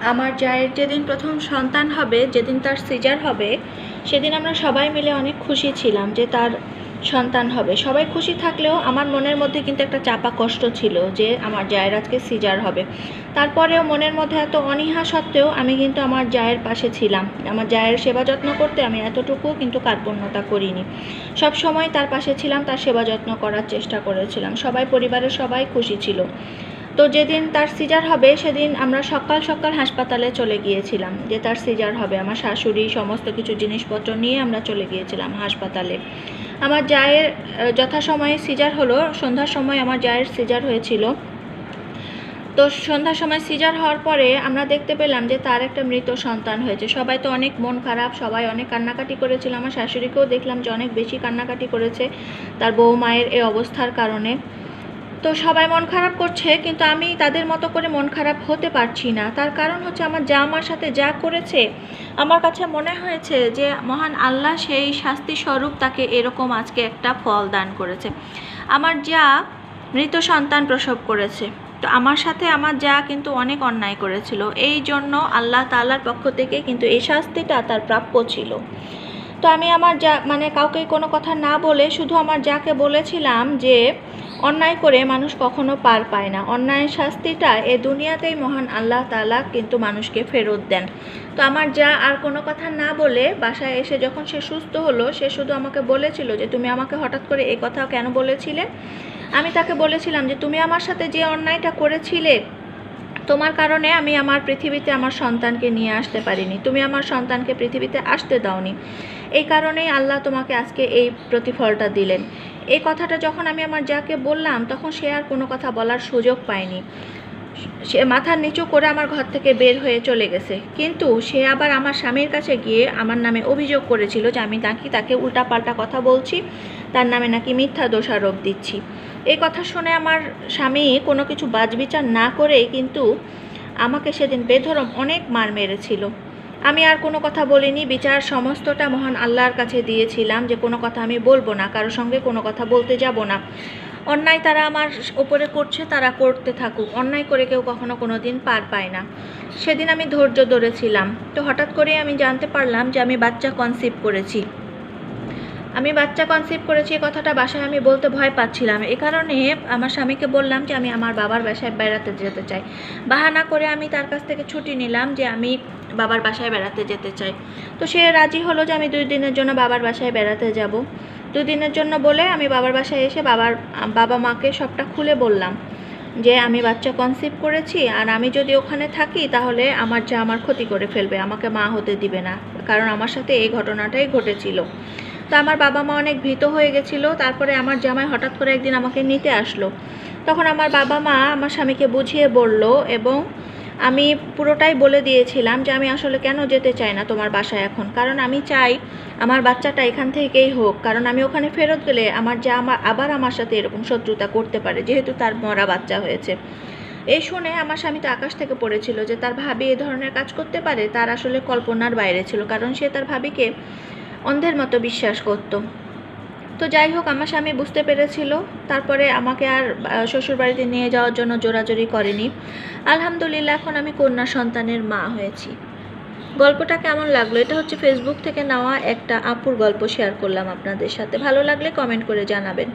আমার জায়ের যেদিন প্রথম সন্তান হবে, যেদিন তার সিজার হবে, সেদিন আমরা সবাই মিলে অনেক খুশি ছিলাম যে তার সন্তান হবে। সবাই খুশি থাকলেও আমার মনের মধ্যে কিন্তু একটা চাপা কষ্ট ছিল যে আমার জায়ের আজকে সিজার হবে। তারপরেও মনের মধ্যে এত অনীহা সত্ত্বেও আমি কিন্তু আমার জায়ের পাশে ছিলাম। আমার জায়ের সেবা যত্ন করতে আমি এতটুকু কিন্তু কার্পণ্যতা করিনি। সব সময় তার পাশে ছিলাম, তার সেবা যত্ন করার চেষ্টা করেছিলাম। সবাই, পরিবারের সবাই খুশি ছিল। তো যেদিন তার সিজার হবে, সেদিন আমরা সকাল সকাল হাসপাতালে চলে গিয়েছিলাম, যে তার সিজার হবে। আমার শাশুড়ি সমস্ত কিছু জিনিসপত্র নিয়ে আমরা চলে গিয়েছিলাম হাসপাতালে। আমার জায়ের যথাসময়ে সিজার হলো, সন্ধ্যার সময় আমার জায়ের সিজার হয়েছিল। তো সন্ধ্যার সময় সিজার হওয়ার পরে আমরা দেখতে পেলাম যে তার একটা মৃত সন্তান হয়েছে। সবাই তো অনেক মন খারাপ, সবাই অনেক কান্নাকাটি করেছিল। আমার শাশুড়িকেও দেখলাম যে অনেক বেশি কান্নাকাটি করেছে তার বউ মায়ের এই অবস্থার কারণে। তো সবাই মন খারাপ করছে, কিন্তু আমি তাদের মতো করে মন খারাপ হতে পারছি না। তার কারণ হচ্ছে আমার যা আমার সাথে যা করেছে, আমার কাছে মনে হয়েছে যে মহান আল্লাহ সেই শাস্তি স্বরূপ তাকে এরকম আজকে একটা ফল দান করেছে। আমার যা মৃত সন্তান প্রসব করেছে, তো আমার সাথে আমার যা কিন্তু অনেক অন্যায় করেছিল। এই জন্য আল্লাহ তাআলার পক্ষ থেকে কিন্তু এই শাস্তিটা তার প্রাপ্য ছিল। তো আমি আমার যা মানে কাউকে কোনো কথা না বলে শুধু আমার যাকে বলেছিলাম যে অন্যায় করে মানুষ কখনো পার পায় না। অন্যায়ের শাস্তিটা এ দুনিয়াতেই মহান আল্লাহ তালা কিন্তু মানুষকে ফেরত দেন। তো আমার যা আর কোনো কথা না বলে বাসায় এসে যখন সে সুস্থ হলো, সে শুধু আমাকে বলেছিল যে, তুমি আমাকে হঠাৎ করে এই কথা কেন বলেছিলে? আমি তাকে বলেছিলাম যে, তুমি আমার সাথে যে অন্যায়টা করেছিলে, তোমার কারণে আমি আমার পৃথিবীতে আমার সন্তানকে নিয়ে আসতে পারিনি। তুমি আমার সন্তানকে পৃথিবীতে আসতে দাওনি। এই কারণেই আল্লাহ তোমাকে আজকে এই প্রতিফলটা দিলেন। এই কথাটা যখন আমি আমার যাকে বললাম, তখন সে আর কোনো কথা বলার সুযোগ পায়নি। সে মাথার নিচু করে আমার ঘর থেকে বের হয়ে চলে গেছে। কিন্তু সে আবার আমার স্বামীর কাছে গিয়ে আমার নামে অভিযোগ করেছিল যে আমি নাকি তাকে উল্টাপাল্টা কথা বলছি, তার নামে নাকি মিথ্যা দোষারোপ দিচ্ছি। এই কথা শুনে আমার স্বামী কোনো কিছু বাজবিচার না করেই কিন্তু আমাকে সেদিন বেধরম অনেক মার মেরেছিল। আমি আর কোনো কথা বলিনি। বিচার সমস্তটা মহান আল্লাহর কাছে দিয়েছিলাম যে কোনো কথা আমি বলব না কারোর সঙ্গে কোনো কথা বলতে যাব না। অন্যায় তারা আমার ওপরে করছে, তারা করতে থাকুক। অন্যায় করে কেউ কখনো কোনো দিন পার পায় না। সেদিন আমি ধৈর্য ধরেছিলাম। তো হঠাৎ করে আমি জানতে পারলাম যে আমি বাচ্চা কনসিভ করেছি। আমি বাচ্চা কনসিভ করেছি এই কথাটা বাসায় আমি বলতে ভয় পাচ্ছিলাম। এ কারণে আমার স্বামীকে বললাম যে আমি আমার বাবার বাসায় বেড়াতে যেতে চাই। বাহানা করে আমি তার কাছ থেকে ছুটি নিলাম যে আমি বাবার বাসায় বেড়াতে যেতে চাই তো সে রাজি হলো যে আমি দুই দিনের জন্য বাবার বাসায় বেড়াতে যাব। দুই দিনের জন্য বলে আমি বাবার বাসায় এসে বাবার, বাবা মাকে সবটা খুলে বললাম যে আমি বাচ্চা কনসিভ করেছি আর আমি যদি ওখানে থাকি তাহলে আমার যা আমার ক্ষতি করে ফেলবে, আমাকে মা হতে দিবে না। কারণ আমার সাথে এই ঘটনাটাই ঘটেছিল। তো আমার বাবা মা অনেক ভীত হয়ে গেছিল। তারপরে আমার জামাই হঠাৎ করে একদিন আমাকে নিতে আসলো। তখন আমার বাবা মা আমার স্বামীকে বুঝিয়ে বলল এবং আমি পুরোটাই বলে দিয়েছিলাম যে আমি আসলে কেন যেতে চাই না তোমার বাসায় এখন। কারণ আমি চাই আমার বাচ্চাটা এখান থেকেই হোক। কারণ আমি ওখানে ফেরত গেলে আমার যা আমার, আবার আমার সাথে এরকম শত্রুতা করতে পারে, যেহেতু তার মরা বাচ্চা হয়েছে। এই শুনে আমার স্বামী তো আকাশ থেকে পড়েছিল যে তার ভাবি এ ধরনের কাজ করতে পারে, তার আসলে কল্পনার বাইরে ছিল। কারণ সে তার ভাবিকে অন্ধের মতো বিশ্বাস করত। তো যাই হোক, আমার স্বামী বুঝতে পেরেছিল। তারপরে আমাকে আর শ্বশুরবাড়িতে নিয়ে যাওয়ার জন্য জোরাজোরি করেনি। আলহামদুলিল্লাহ, এখন আমি কন্যা সন্তানের মা হয়েছি। গল্পটা কেমন লাগল? এটা হচ্ছে ফেসবুক থেকে নেওয়া একটা আপুর গল্প শেয়ার করলাম আপনাদের সাথে। ভালো লাগলে কমেন্ট করে জানাবেন।